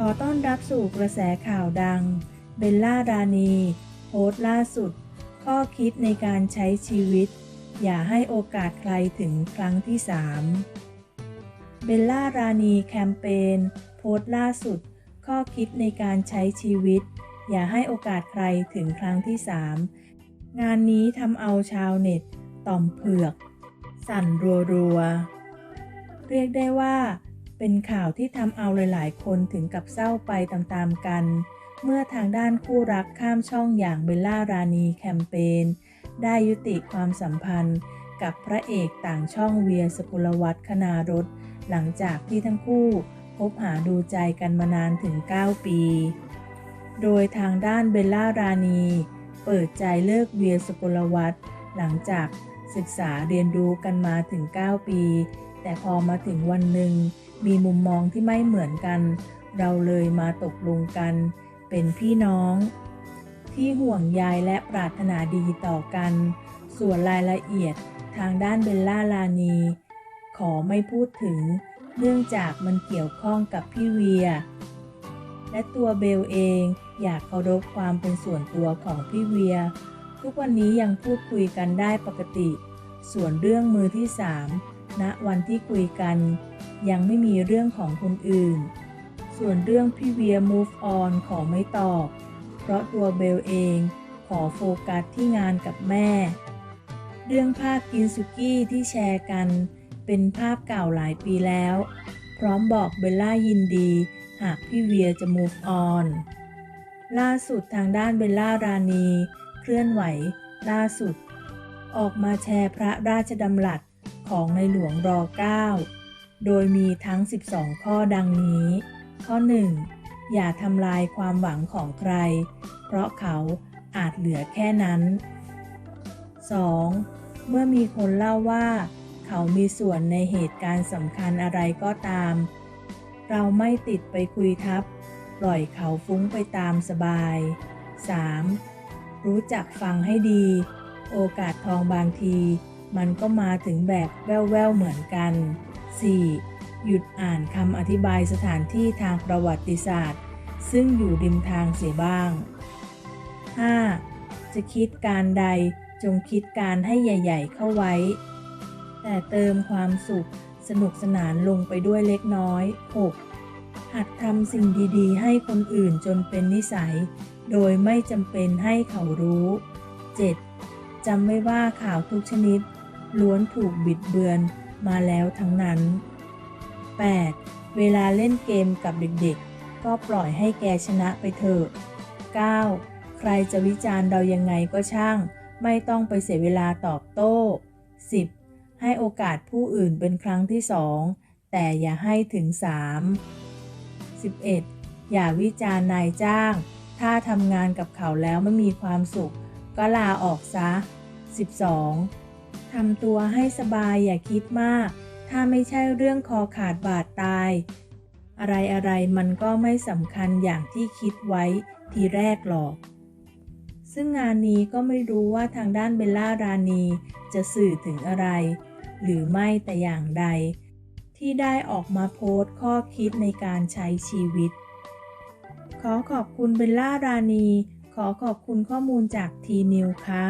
ขอต้อนรับสู่กระแสข่าวดัง เบลล่ารานีโพสต์ล่าสุด ข้อคิดในการใช้ชีวิต อย่าให้โอกาสใครถึงครั้งที่ 3 เบลล่ารานีแคมเปญโพสต์ล่าสุด ข้อคิดในการใช้ชีวิต อย่าให้โอกาสใครถึงครั้งที่ 3 งานนี้ทำเอาชาวเน็ต ต่อมเผือก สั่นรัวๆเรียกได้ว่า เป็นข่าวที่ทำเอาหลายๆ คนถึงกับเศร้าไปตามๆกัน เมื่อทางด้านคู่รักข้ามช่องอย่างเบลล่ารานีแคมเปญได้ยุติความสัมพันธ์กับพระเอกต่างช่องเวียสกุลวัฒน์คณารถ หลังจากที่ทั้งคู่คบหาดูใจกันมานานถึง 9 ปี โดยทางด้านเบลล่ารานี เปิดใจเลิกเวียสกุลวัฒน์หลังจากศึกษาเรียนรู้กันมาถึง 9 ปี แต่พอมาถึงวันหนึ่งมีมุมมองที่ไม่เหมือนกัน เราเลยมาตกลงกัน เป็นพี่น้อง ที่ห่วงใยและปรารถนาดีต่อกัน ส่วนรายละเอียดทางด้านเบลล่าลานี ขอไม่พูดถึง เนื่องจากมันเกี่ยวข้องกับพี่เวีย และตัวเบลเองอยากเคารพความเป็นส่วนตัวของพี่เวีย ทุกวันนี้ยังพูดคุยกันได้ปกติ ส่วนเรื่องมือที่สาม ณวันที่คุยกัน ยังไม่มีเรื่องของคนอื่น ส่วนเรื่องพี่เวีย move on ขอไม่ตอบ เพราะตัวเบลเองขอโฟกัสที่งานกับแม่ เรื่องภาพกินสุกี้ที่แชร์กัน เป็นภาพเก่าหลายปีแล้ว พร้อมบอกเบลล่ายินดี หากพี่เวียจะ move on ล่าสุดทางด้านเบลล่ารานี เคลื่อนไหว ล่าสุด ออกมาแชร์พระราชดำรัส ของในหลวงร 9 โดยมีทั้ง 12 ข้อดังนี้ ข้อ 1. อย่าทำลายความหวังของใคร เพราะเขาอาจเหลือแค่นั้น 2. เมื่อมีคนเล่าว่า เขามีส่วนในเหตุการณ์สำคัญอะไรก็ตาม เราไม่ติดไปคุยทับ ปล่อยเขาฟุ้งไปตามสบาย 3. รู้จักฟังให้ดี โอกาสทองบางที มันก็มาถึงแบบแว่วๆเหมือนกัน 4. หยุดอ่านคำอธิบายสถานที่ทางประวัติศาสตร์ ซึ่งอยู่ริมทางเสียบ้าง 5. จะคิดการใดจงคิดการให้ใหญ่ ๆ เข้าไว้ แต่เติมความสุขสนุกสนานลงไปด้วยเล็กน้อย 6. หัดทำสิ่งดีๆ ให้คนอื่นจนเป็นนิสัย โดยไม่จำเป็นให้เขารู้ 7. จำไม่ว่าข่าวทุกชนิด ล้วนถูกบิดเบือนมาแล้วทั้งนั้น 8. เวลาเล่นเกมกับเด็กๆ ก็ปล่อยให้แกชนะไปเถอะ 9. ใครจะวิจารณ์เรายังไงก็ช่าง ไม่ต้องไปเสียเวลาตอบโต้ 10. ให้โอกาสผู้อื่นเป็นครั้งที่สองแต่อย่าให้ถึง 3 11. อย่าวิจารณ์นายจ้าง ถ้าทำงานกับเขาแล้วไม่มีความสุข ก็ลาออกซะ 12. ทำตัวให้สบายอย่าคิดมาก ถ้าไม่ใช่เรื่องคอขาดบาดตาย อะไรอะไรมันก็ไม่สำคัญอย่างที่คิดไว้ทีแรกหรอก ซึ่งงานนี้ก็ไม่รู้ว่าทางด้านเบลล่ารานีจะสื่อถึงอะไร หรือไม่แต่อย่างใด ที่ได้ออกมาโพสต์ข้อคิดในการใช้ชีวิต ขอขอบคุณเบลล่ารานี ขอขอบคุณข้อมูลจากทีนิวค่ะ